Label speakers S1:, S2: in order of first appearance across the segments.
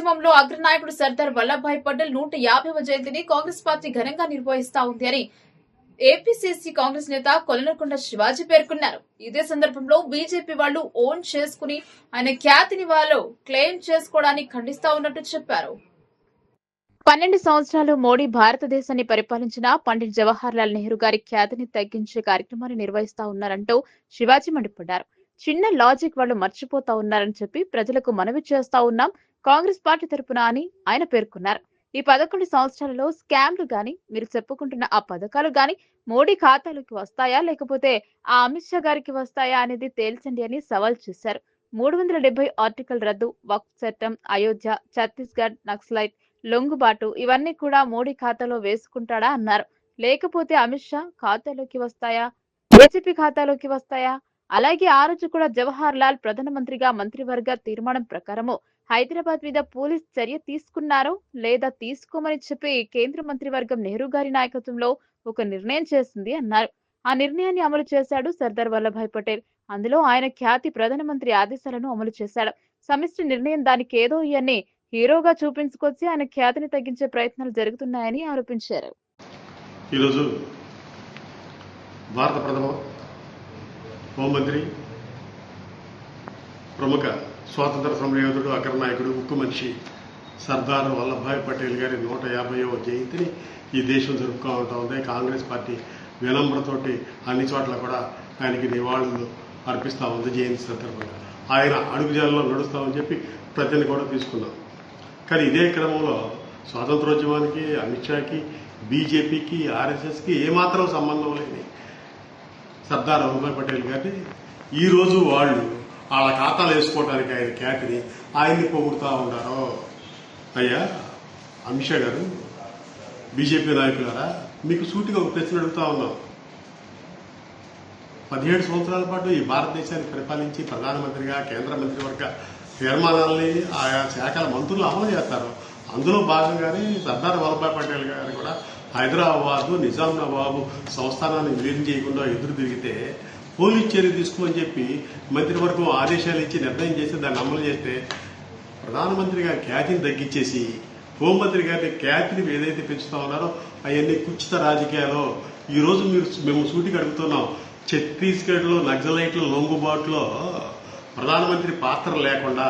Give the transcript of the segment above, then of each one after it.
S1: ఉద్యమంలో అగ్రనాయకుడు సర్దార్ వల్లభాయ్ పటేల్ నూట యాభైవ జయంతిని కాంగ్రెస్ పార్టీ ఘనంగా నిర్వహిస్తా ఉంది అని ఏపీసీసీ కాంగ్రెస్ నేత కొలనకొండ శివాజీ పేర్కొన్నారు. ఇదే సందర్భంలో బీజేపీ వాళ్ళు ఓన్ చేసుకుని ఆయన ఖ్యాతిని వాళ్ళు క్లెయిమ్ చేసుకోవడానికి ఖండిస్తా ఉన్నట్టు చెప్పారు. పన్నెండు సంవత్సరాలు మోడీ భారతదేశాన్ని పరిపాలించిన పండిట్ జవహర్ లాల్ నెహ్రూ గారి ఖ్యాతిని తగ్గించే కార్యక్రమాన్ని నిర్వహిస్తా ఉన్నారంటూ శివాజీ మండిపడ్డారు. చిన్న లాజిక్ వాళ్ళు మర్చిపోతా ఉన్నారని చెప్పి ప్రజలకు మనవి చేస్తా ఉన్నాం. కాంగ్రెస్ పార్టీ తరపున అని ఆయన పేర్కొన్నారు. ఈ పదకొండు సంవత్సరాలలో స్కామ్లు గాని మీరు చెప్పుకుంటున్న ఆ పథకాలు గాని మోడీ ఖాతాలోకి వస్తాయా? లేకపోతే ఆ అమిత్ షా గారికి వస్తాయా అనేది తేల్చండి అని సవాల్ చేశారు. మూడు వందల డెబ్బై ఆర్టికల్ రద్దు వక్ఫ్ చట్టం అయోధ్య ఛత్తీస్గఢ్ నక్సలైట్ లొంగుబాటు ఇవన్నీ కూడా మోడీ ఖాతాలో వేసుకుంటాడా? అన్నారు. లేకపోతే అమిత్ షా ఖాతాలోకి వస్తాయా? బీజేపీ ఖాతాలోకి వస్తాయా? అలాగే ఆ రోజు కూడా జవహర్ లాల్ ప్రధానమంత్రిగా మంత్రివర్గ తీర్మానం ప్రకారము హైదరాబాద్ మీద పోలీస్ చర్య తీసుకున్నారో లేదా తీసుకోమని చెప్పి కేంద్ర మంత్రివర్గం నెహ్రూ గారి నాయకత్వంలో ఒక నిర్ణయం చేసింది అన్నారు. ఆ నిర్ణయాన్ని అమలు చేశాడు సర్దార్ వల్లభాయ్ పటేల్. అందులో ఆయన ఖ్యాతి ప్రధానమంత్రి ఆదేశాలను అమలు చేశాడు. సమిష్టి నిర్ణయం దానికి ఏదో ఇవన్నీ హీరోగా చూపించుకొచ్చి ఆయన ఖ్యాతిని తగ్గించే ప్రయత్నాలు జరుగుతున్నాయని ఆరోపించారు.
S2: ఈరోజు భారత ప్రథమ హోంమంత్రి ప్రముఖ స్వాతంత్ర సమరయోధుడు అగ్రనాయకుడు ఉక్కు మనిషి సర్దార్ వల్లభాయ్ పటేల్ గారి నూట యాభైవ జయంతిని ఈ దేశం జరుపుకుంటా ఉంది. కాంగ్రెస్ పార్టీ వినమ్రతోటి అన్ని చోట్ల కూడా ఆయనకి నివాళులు అర్పిస్తూ ఉంది జయంతి సందర్భంగా. ఆయన అడుగుజాలలో నడుస్తామని చెప్పి ప్రజల్ని కూడా తీసుకున్నాం. కానీ ఇదే క్రమంలో స్వాతంత్రోద్యమానికి అమిత్ షాకి బీజేపీకి ఆర్ఎస్ఎస్కి ఏమాత్రం సంబంధం లేని సర్దార్ వల్లభాయ్ పటేల్ గారిని ఈరోజు వాళ్ళు వాళ్ళ ఖాతాలు వేసుకోవడానికి ఆయన క్యాట్ని ఆయన్ని పొగుడుతూ ఉన్నారు? అయ్యా అమిత్ షా గారు బీజేపీ నాయకులారా మీకు సూటిగా ఒక ప్రశ్న అడుగుతా ఉన్నాం. పదిహేడు సంవత్సరాల పాటు ఈ భారతదేశాన్ని పరిపాలించి ప్రధానమంత్రిగా కేంద్ర మంత్రివర్గ తీర్మానాలని ఆయా శాఖల మంత్రులు అమలు చేస్తారు. అందులో భాగంగానే సర్దార్ వల్లభాయ్ పటేల్ గారు కూడా హైదరాబాద్ నవాబు సంస్థానాన్ని విలీనం చేయకుండా ఎదురు తిరిగితే పోలీస్ చర్య తీసుకోమని చెప్పి మంత్రివర్గం ఆదేశాలు ఇచ్చి నిర్ణయం చేసి దాన్ని అమలు చేస్తే ప్రధానమంత్రి గారి ఖ్యాతిని తగ్గించేసి హోంమంత్రి గారి ఖ్యాతిని ఏదైతే పెంచుతా ఉన్నారో అవన్నీ కుచిత రాజకీయాలు. ఈరోజు మీరు మేము సూటికి అడుగుతున్నాం. ఛత్తీస్గఢ్లో నక్సలైట్ల లొంగుబాటులో ప్రధానమంత్రి పాత్ర లేకుండా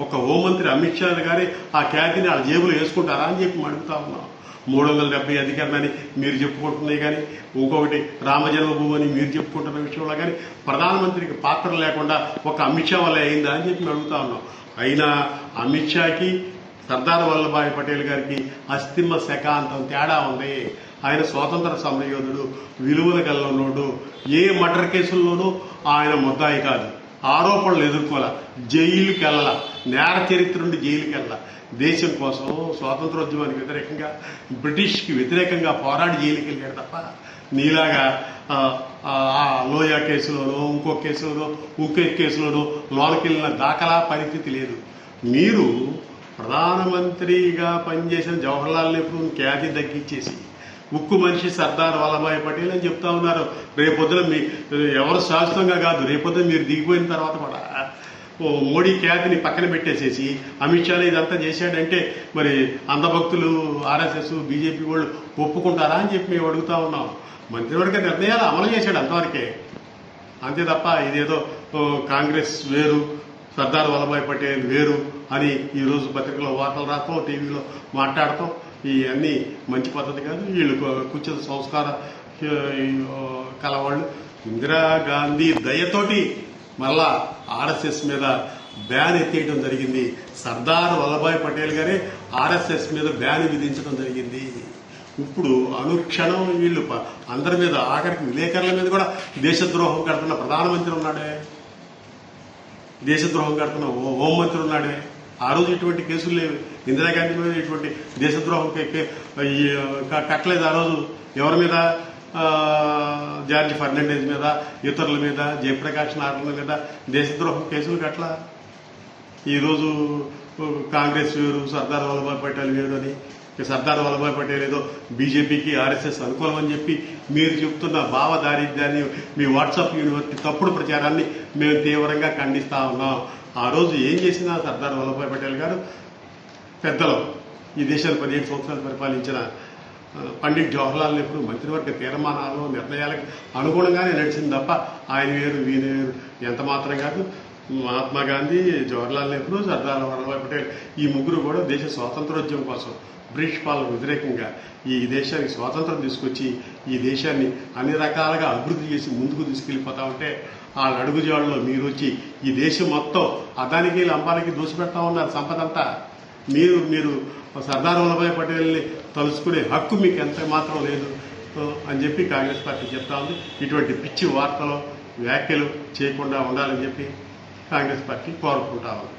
S2: ఒక హోంమంత్రి అమిత్ షా గారి ఆ ఖ్యాతిని వాళ్ళ జేబులో వేసుకుంటారా అని చెప్పి అడుగుతా ఉన్నాం. మూడు వందల డెబ్బై అధికారులని మీరు చెప్పుకుంటున్నాయి కానీ ఇంకొకటి రామజన్మభూమి అని మీరు చెప్పుకుంటున్న విషయంలో కానీ ప్రధానమంత్రికి పాత్ర లేకుండా ఒక అమిత్ షా వల్ల అయిందా అని చెప్పి అడుగుతా ఉన్నాం. అయినా అమిత్ షాకి సర్దార్ వల్లభాయ్ పటేల్ గారికి అస్థిమ శకాంతం తేడా ఉంది. ఆయన స్వాతంత్ర సమరయోధుడు విలువల గల్లనోడు ఏ మర్డర్ కేసుల్లోనూ ఆయన ముద్దాయి కాదు. ఆరోపణలు ఎదుర్కోవాల? జైలుకి వెళ్ళాల? నేర చరిత్ర నుండి జైలుకి వెళ్ళాల? దేశం కోసం స్వాతంత్రోద్యమానికి వ్యతిరేకంగా బ్రిటిష్కి వ్యతిరేకంగా పోరాడి జైలుకి వెళ్ళాడు తప్ప నీలాగా లోయా లోయ కేసులోనో ఇంకో కేసులోనో ఇంకో కేసులోనో లోనకెళ్ళిన దాఖలా పరిస్థితి లేదు. మీరు ప్రధానమంత్రిగా పనిచేసిన జవహర్లాల్ నెహ్రూ ఖ్యాతి తగ్గించేసి ఉక్కు మనిషి సర్దార్ వల్లభాయ్ పటేల్ అని చెప్తా ఉన్నారు. రేపొద్దున మీ ఎవరు శాశ్వతంగా కాదు రేపొద్దున మీరు దిగిపోయిన తర్వాత కూడా ఓ మోడీ ఖ్యాతిని పక్కన పెట్టేసేసి అమిత్ షా ఇదంతా చేశాడంటే మరి అంధభక్తులు ఆర్ఎస్ఎస్ బీజేపీ వాళ్ళు ఒప్పుకుంటారా అని చెప్పి మేము అడుగుతా ఉన్నాం. మంత్రివర్గ నిర్ణయాలు అమలు చేశాడు అంతవరకే. అంతే తప్ప ఇదేదో కాంగ్రెస్ వేరు సర్దార్ వల్లభాయ్ పటేల్ వేరు అని ఈరోజు పత్రికలో వార్తలు రాస్తాం టీవీలో మాట్లాడతాం ఇవన్నీ మంచి పద్ధతి కాదు. వీళ్ళు కు- కుచిత సంస్కార కలవాళ్ళు. ఇందిరాగాంధీ దయతోటి మళ్ళా ఆర్ఎస్ఎస్ మీద బ్యాన్ ఎత్తేయడం జరిగింది. సర్దార్ వల్లభాయ్ పటేల్ గారే ఆర్ఎస్ఎస్ మీద బ్యాన్ విధించడం జరిగింది. ఇప్పుడు అనుక్షణం వీళ్ళు అందరి మీద ఆఖరికి విలేకరుల మీద కూడా దేశద్రోహం కడుతున్న ప్రధానమంత్రి ఉన్నాడే. దేశద్రోహం కడుతున్న హో- హోంమంత్రి ఉన్నాడే. ఆ రోజు ఇటువంటి కేసులు లేవు. ఇందిరాగాంధీ మీద ఇటువంటి దేశద్రోహం కే- కట్టలేదు ఆ రోజు. ఎవరి మీద? జార్జ్ ఫర్నాండేజ్ మీద ఇతరుల మీద జయప్రకాష్ నారాయణ మీద దేశద్రోహం కేసులు కట్ల ఈరోజు కాంగ్రెస్ వేరు సర్దార్ వల్లభాయ్ పటేల్ వేరు అని. సర్దార్ వల్లభాయ్ పటేల్ ఏదో బీజేపీకి ఆర్ఎస్ఎస్ అనుకూలం అని చెప్పి మీరు చెప్తున్న భావ దారిద్ర్యాన్ని మీ వాట్సాప్ యూనివర్సిటీ తప్పుడు ప్రచారాన్ని మేము తీవ్రంగా ఖండిస్తా ఉన్నాం. ఆ రోజు ఏం చేసినా సర్దార్ వల్లభాయ్ పటేల్ గారు పెద్దలు ఈ దేశాన్ని పదిహేను సంవత్సరాలు పరిపాలించిన పండిట్ జవహర్లాల్ నెహ్రూ మంత్రివర్గ తీర్మానాలు నిర్ణయాలకు అనుగుణంగానే నడిచింది తప్ప ఆయన వేరు వీరు వేరు ఎంత మాత్రం కాదు. మహాత్మా గాంధీ జవహర్లాల్ నెహ్రూ సర్దార్ వల్లభాయ్ పటేల్ ఈ ముగ్గురు కూడా దేశ స్వాతంత్రోద్యమం కోసం బ్రిటిష్ పాలన వ్యతిరేకంగా ఈ దేశానికి స్వాతంత్రం తీసుకొచ్చి ఈ దేశాన్ని అన్ని రకాలుగా అభివృద్ధి చేసి ముందుకు తీసుకెళ్ళిపోతా ఉంటే వాళ్ళ అడుగుజాడలో మీరు వచ్చి ఈ దేశం మొత్తం అదానికి లంబానికి దోసిపెడతా ఉన్నారు సంపద అంతా మీరు మీరు సర్దార్ వల్లభాయ్ పటేల్ని తలుచుకునే హక్కు మీకు ఎంత మాత్రం లేదు. అని చెప్పి కాంగ్రెస్ పార్టీ చెప్తా ఉంది. ఇటువంటి పిచ్చి వార్తలు వ్యాఖ్యలు చేయకుండా ఉండాలని చెప్పి కాంగ్రెస్ పార్టీ కోరుకుంటా ఉంది.